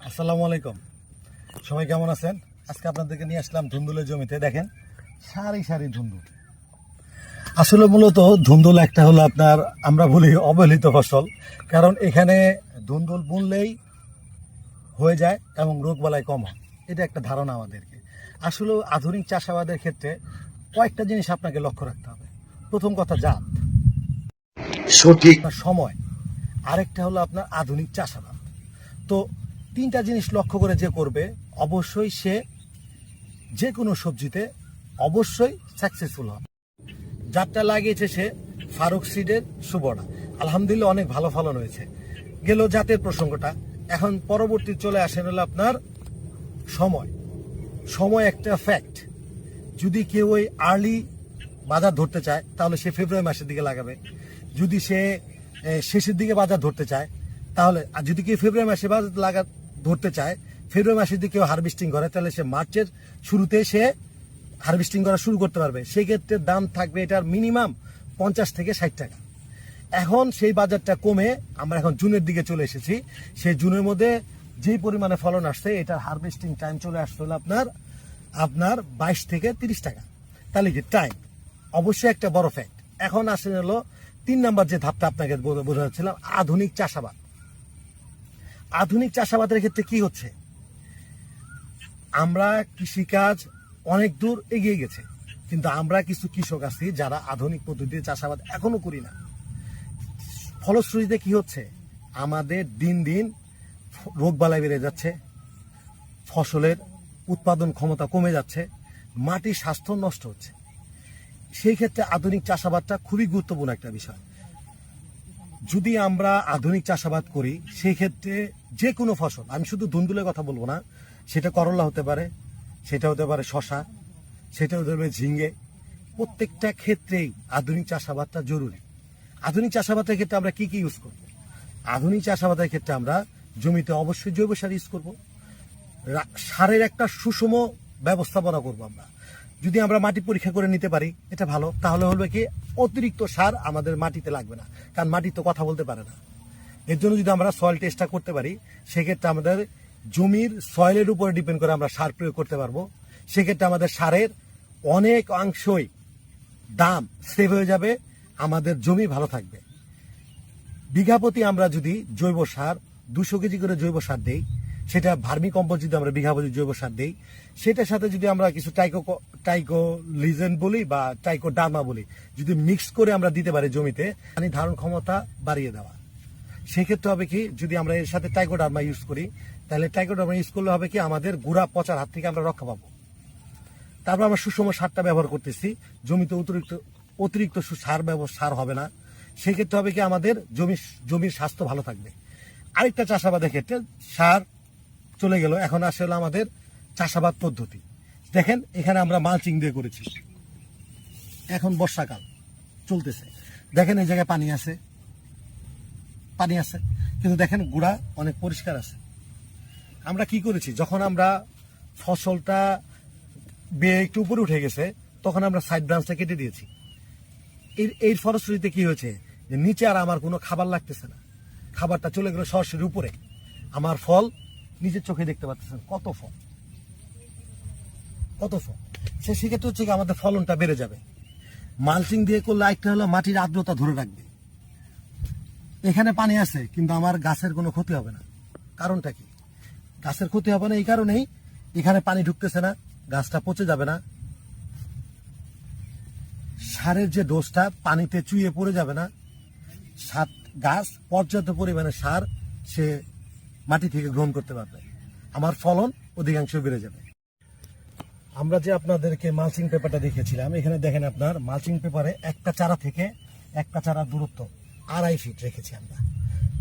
আসসালামু আলাইকুম। সবাই কেমন আছেন? আজকে আপনাদেরকে নিয়ে আসলাম ধুন্দুলের জমিতে দেখেন। সারি সারি ধুন্দুল। আসলে মূলত ধুন্দুল একটা হলো আপনার আমরা বলি অবহেলিত ফসল। কারণ এখানে ধুন্দুল বুনলেই হয়ে যায় এবং রোগবালাই কম হয়। এটা একটা ধারণা আমাদেরকে। আসলে আধুনিক চাষাবাদের ক্ষেত্রে কয়েকটা জিনিস আপনাকে লক্ষ্য রাখতে হবে। প্রথম কথা জাত। সঠিক। সময়। আরেকটা হলো আপনার আধুনিক চাষাবাদ। তো তিনটা জিনিস লক্ষ্য করে যে করবে, অবশ্যই সে যে কোনো সবজিতে অবশ্যই সাকসেসফুল হবে। যারটা লাগিয়েছে সে ফারুক সিডের সুবর্ণা। আলহামদুলিল্লাহ অনেক ভালো ফলন হয়েছে। গেল জাতের প্রসঙ্গটা। এখন পরবর্তী চলে আসেন হলো আপনার সময়। সময় একটা ফ্যাক্ট যদি কেউ ওই আর্লি বাজার ধরতে চায়, তাহলে সে ফেব্রুয়ারি মাসের দিকে লাগাবে। যদি সে শেষের দিকে বাজার ধরতে চায়, তাহলে, আর যদি কেউ ফেব্রুয়ারি মাসে বাজার লাগা ধরতে চায়। ফেব্রুয়ারি মাসের দিকে কেউ হারভেস্টিং করে, তাহলে সে মার্চের শুরুতে সে হারভেস্টিং করা শুরু করতে পারবে। সেক্ষেত্রে দাম থাকবে এটার মিনিমাম পঞ্চাশ থেকে ষাট টাকা। এখন সেই বাজারটা কমে, আমরা এখন জুনের দিকে চলে এসেছি। সেই জুনের মধ্যে যেই পরিমাণে ফলন আসছে, এটার হারভেস্টিং টাইম চলে আসতে হলো আপনার আপনার বাইশ থেকে তিরিশ টাকা। তাহলে কি টাইম অবশ্যই একটা বড় ফ্যাক্ট এখন আসেন হলো তিন নাম্বার যে ধাপটা আপনাকে বোঝাচ্ছিলাম, আধুনিক চাষাবাদ। আধুনিক চাষাবাদের ক্ষেত্রে কি হচ্ছে? আমরা কৃষিকাজ অনেক দূর এগিয়ে গেছে, কিন্তু আমরা কিছু কৃষক আছি যারা আধুনিক পদ্ধতিতে চাষাবাদ এখনও করি না। ফলশ্রুতিতে কি হচ্ছে? আমাদের দিন দিন রোগবালাই বেড়ে যাচ্ছে, ফসলের উৎপাদন ক্ষমতা কমে যাচ্ছে, মাটির স্বাস্থ্য নষ্ট হচ্ছে। সেই ক্ষেত্রে আধুনিক চাষাবাদটা খুবই গুরুত্বপূর্ণ একটা বিষয়। যদি আমরা আধুনিক চাষাবাদ করি সেই ক্ষেত্রে যে কোনো ফসল, আমি শুধু ধুন্দুলের কথা বলব না, সেটা করলা হতে পারে, সেটা হতে পারে শশা সেটা হতে পারে ঝিঙ্গে প্রত্যেকটা ক্ষেত্রেই আধুনিক চাষাবাদটা জরুরি। আধুনিক চাষাবাদের ক্ষেত্রে আমরা কি কি ইউজ করব? আধুনিক চাষাবাদের ক্ষেত্রে আমরা জমিতে অবশ্যই জৈব সার ইউজ করব। সারের একটা সুষম ব্যবস্থাপনা করব আমরা। যদি আমরা মাটি পরীক্ষা করে নিতে পারি, এটা ভালো। তাহলে হলো কি, অতিরিক্ত সার আমাদের মাটিতে লাগবে না, কারণ মাটি তো কথা বলতে পারে না। এর জন্য যদি আমরা সয়েল টেস্টটা করতে পারি, সেক্ষেত্রে আমাদের জমির সয়েলের উপরে ডিপেন্ড করে আমরা সার প্রয়োগ করতে পারব। সেক্ষেত্রে আমাদের সারের অনেক অংশই দাম সেভ হয়ে যাবে, আমাদের জমি ভালো থাকবে। বিঘা প্রতি আমরা যদি জৈব সার, দুশো কেজি করে জৈব সার দেই সেটা ভার্মি কম্পোস্ট যদি আমরা বিঘা প্রতি জৈব সার দিই। সেটার সাথে যদি আমরা কিছু টাইকো টাইকো লিজেন বলি বা টাইকো ডার্মা বলি, যদি মিক্স করে আমরা দিতে পারি জমিতে, পানি ধারণ ক্ষমতা বাড়িয়ে দেওয়া। সেক্ষেত্রে হবে কি, যদি আমরা এর সাথে টাইকো ডার্মা ইউজ করি, তাহলে টাইকো ডার্মা ইউজ করলে হবে কি, আমাদের গুড়া পচার হাত থেকে আমরা রক্ষা পাবো। তারপর আমরা সুষম সারটা ব্যবহার করতেছি। জমিতে অতিরিক্ত অতিরিক্ত সার ব্যবহার সার হবে না। সেক্ষেত্রে হবে কি, আমাদের জমি জমির স্বাস্থ্য ভালো থাকবে। আরেকটা চাষাবাদের ক্ষেত্রে সার চলে গেল। এখন আসলে আমাদের চাষাবাদ পদ্ধতি। দেখেন, এখানে আমরা মালচিং দিয়ে করেছি। এখন বর্ষাকাল, চলতেছে। দেখেন, এই জায়গায় পানি আছে। পানি আছে। কিন্তু দেখেন, গুড়া অনেক পরিষ্কার আছে। আমরা কি করেছি? যখন আমরা ফসলটা বেয়ে একটু উপরে উঠে গেছে, তখন আমরা সাইড ব্রাঞ্চটা কেটে দিয়েছি। এর এই ফলশ্রুতিতে কি হয়েছে? যে নিচে আর আমার কোনো খাবার লাগতেছে না। খাবারটা চলে গেল সরাসরি উপরে। আমার ফল নিজের চোখে দেখতে পাচ্ছেন। কত ফল। কত ফল। সে সেক্ষেত্রে হচ্ছে আমাদের ফলনটা বেড়ে যাবে। মালচিং দিয়ে করলে একটা হলো মাটির আর্দ্রতা ধরে রাখবে। এখানে পানি আছে, কিন্তু আমার গাছের কোনো ক্ষতি হবে না। কারণটা কি? গাছের ক্ষতি হবে না এই কারণেই এখানে পানি ঢুকতেছে না, গাছটা পচে যাবে না। সারের যে ডোজটা পানিতে চুইয়ে পড়ে যাবে না। সাত গাছ পর্যাপ্ত পরিমাণে সার সে মাটি থেকে গ্রহণ করতে পারবে। আমার ফলন অধিকাংশ বেড়ে যাবে। আমরা যে আপনাদেরকে মালচিং পেপারটা দেখেছিলাম এখানে দেখেন আপনার মালচিং পেপারে একটা চারা থেকে একটা চারা দূরত্ব, আড়াই ফিট রেখেছি আমরা।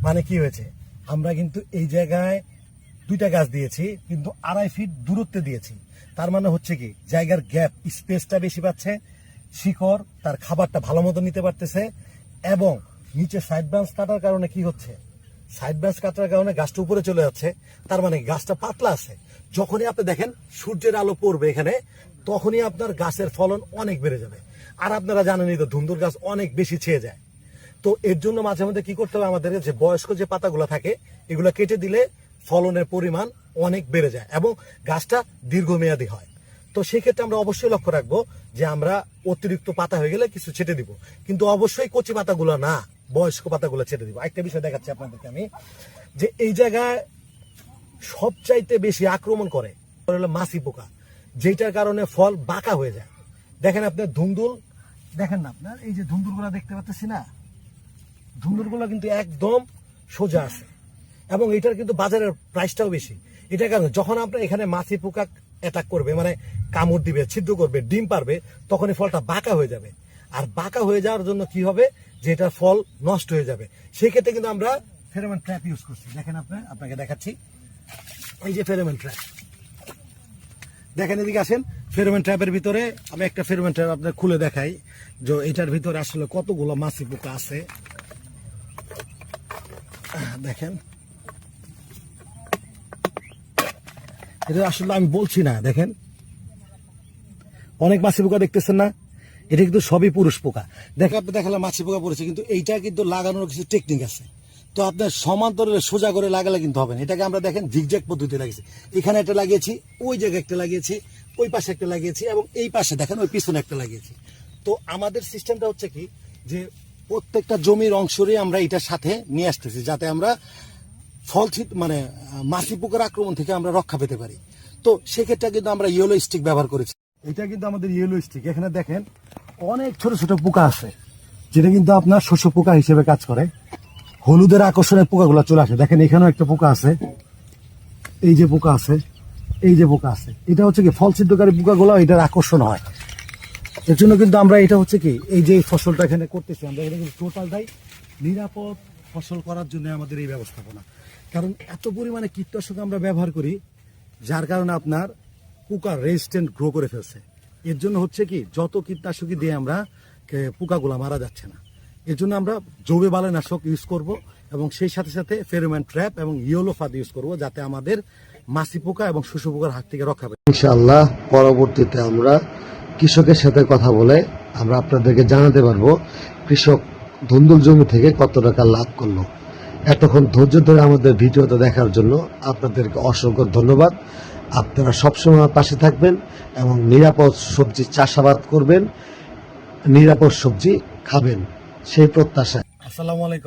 মানে কি হয়েছে? আমরা কিন্তু এই জায়গায় দুইটা গাছ দিয়েছি, কিন্তু আড়াই ফিট দূরত্বে দিয়েছি। তার মানে হচ্ছে কি, জায়গার গ্যাপ স্পেসটা বেশি পাচ্ছে, শিকড় তার খাবারটা ভালো মতো নিতে পারতেছে, এবং নিচে সাইড ব্রাঞ্চ কাটার কারণে কি হচ্ছে? সাইড ব্রাঞ্চ কাটার কারণে গাছটা উপরে চলে যাচ্ছে। তার মানে গাছটা পাতলা আছে। যখনই আপনি দেখেন সূর্যের আলো পড়বে এখানে, তখনই আপনার গাছের ফলন অনেক বেড়ে যাবে। আর আপনারা জানেনই তো, ধুন্দুর গাছ অনেক বেশি ছেয়ে যায়। তো এর জন্য মাঝে মধ্যে কি করতে হবে আমাদের, যে বয়স্ক যে পাতাগুলো থাকে, এগুলো কেটে দিলে ফলনের পরিমাণ অনেক বেড়ে যায় এবং গাছটা দীর্ঘমেয়াদী হয়। তো সেক্ষেত্রে আমরা অবশ্যই লক্ষ্য রাখব যে আমরা অতিরিক্ত পাতা হয়ে গেলে কিছু ছেটে দিব। কিন্তু অবশ্যই কচি পাতাগুলো না। বয়স্ক পাতাগুলো ছেড়ে দিব। একটা বিষয় দেখাচ্ছি আপনাদেরকে আমি, যে এই জায়গায় সবচাইতে বেশি আক্রমণ করে হলো মাছি পোকা যেটার কারণে ফল বাঁকা হয়ে যায়। দেখেন আপনার ধুন্দুল, দেখেন না আপনার, এই যে ধুন্দুলগুলো দেখতে পাচ্ছেন না? ধুন্দুলগুলো কিন্তু একদম সোজা আছে। এবং এটার কিন্তু বাজারের প্রাইসটাও বেশি। এটার কারণে যখন আপনার এখানে মাছি পোকা অ্যাটাক করবে মানে কামড় দিবে, ছিদ্র করবে, ডিম পারবে তখন এই ফলটা বাঁকা হয়ে যাবে। আর বাঁকা হয়ে যাওয়ার জন্য কি হবে? যে এটার ফল নষ্ট হয়ে যাবে। সেই ক্ষেত্রে কিন্তু আমরা ফেরোমন ট্র্যাপ ইউজ করছি। দেখেন আপনার আপনাকে দেখাচ্ছি। এই যে ফেরোমন ট্র্যাপ দেখেন এদিকে আসেন ফেরোমন ট্র্যাপের ভিতরে আমি একটা ফেরোমন ট্র্যাপ আপনার খুলে দেখাই। যে এটার ভিতরে আসলে কতগুলো মাছি পোকা আছে। দেখেন। এটা আসলে আমি বলছি না, দেখেন। অনেক মাছি পোকা দেখতেছেন না? এটা কিন্তু সবই পুরুষ পোকা। দেখা আপনি দেখালাম মাছি পোকা পড়েছে কিন্তু এইটা কিন্তু লাগানোর কিছু টেকনিক আছে। তো আপনার সমান্তরে সোজা করে লাগালে কিন্তু হবে না। এটাকে আমরা দেখেন জিগজ্যাগ পদ্ধতি লাগিয়েছি। এখানে একটা লাগিয়েছি ওই জায়গায় একটা লাগিয়েছি ওই পাশে একটা লাগিয়েছি এবং এই পাশে দেখেন ওই পিছনে একটা লাগিয়েছি। তো আমাদের সিস্টেমটা হচ্ছে কি যে প্রত্যেকটা জমির অংশরই আমরা এটার সাথে নিয়ে আসতেছি যাতে আমরা ফল মানে মাছি পোকার আক্রমণ থেকে আমরা রক্ষা পেতে পারি। তো সেক্ষেত্রে কিন্তু আমরা ইয়েলো স্টিক ব্যবহার করেছি। এটা কিন্তু আমাদের ইয়েলো স্টিক এখানে দেখেন অনেক ছোট ছোট পোকা আছে, যেটা কিন্তু আপনার শস্য পোকা হিসেবে কাজ করে। হলুদের আকর্ষণের পোকাগুলো চলে আসে। দেখেন, এখানেও একটা পোকা আছে। এই যে পোকা আছে, এই যে পোকা আছে। এটা হচ্ছে কি, ফল ছিদ্রকারী পোকাগুলো, এটার আকর্ষণ হয়। এর জন্য কিন্তু আমরা এটা হচ্ছে কি, এই যে ফসলটা এখানে করতেছি, আমরা এখানে কিন্তু টোটালটাই নিরাপদ ফসল করার জন্য আমাদের এই ব্যবস্থাপনা। কারণ এত পরিমাণে কীটনাশক আমরা ব্যবহার করি, যার কারণে আপনার পোকা রেজিস্ট্যান্ট গ্রো করে ফেলছে। এর জন্য হচ্ছে কি, যত কীটনাশকই দিয়ে আমরা পোকাগুলা মারা যাচ্ছে না। এর জন্য আমরা জৈব বালানাশক ইউজ করব এবং সেই সাথে সাথে ফেরোম্যান ট্র্যাপ এবং ইয়েলো ফাদ ইউজ করব যাতে আমাদের মাছি পোকা এবং শুশু পোকার হাত থেকে রক্ষা পায়। ইনশাআল্লাহ পরবর্তীতে আমরা কৃষকের সাথে কথা বলে আমরা আপনাদেরকে জানাতে পারব কৃষক ধুন্দুল জমি থেকে কত টাকা লাভ করল। এতক্ষণ ধৈর্য ধরে আমাদের ভিডিওটা দেখার জন্য আপনাদেরকে অসংখ্য ধন্যবাদ। আপনারা সবসময় আমার পাশে থাকবেন এবং নিরাপদ সবজি চাষাবাদ করবেন, নিরাপদ সবজি খাবেন। সেই প্রত্যাশা আসসালামু আলাইকুম।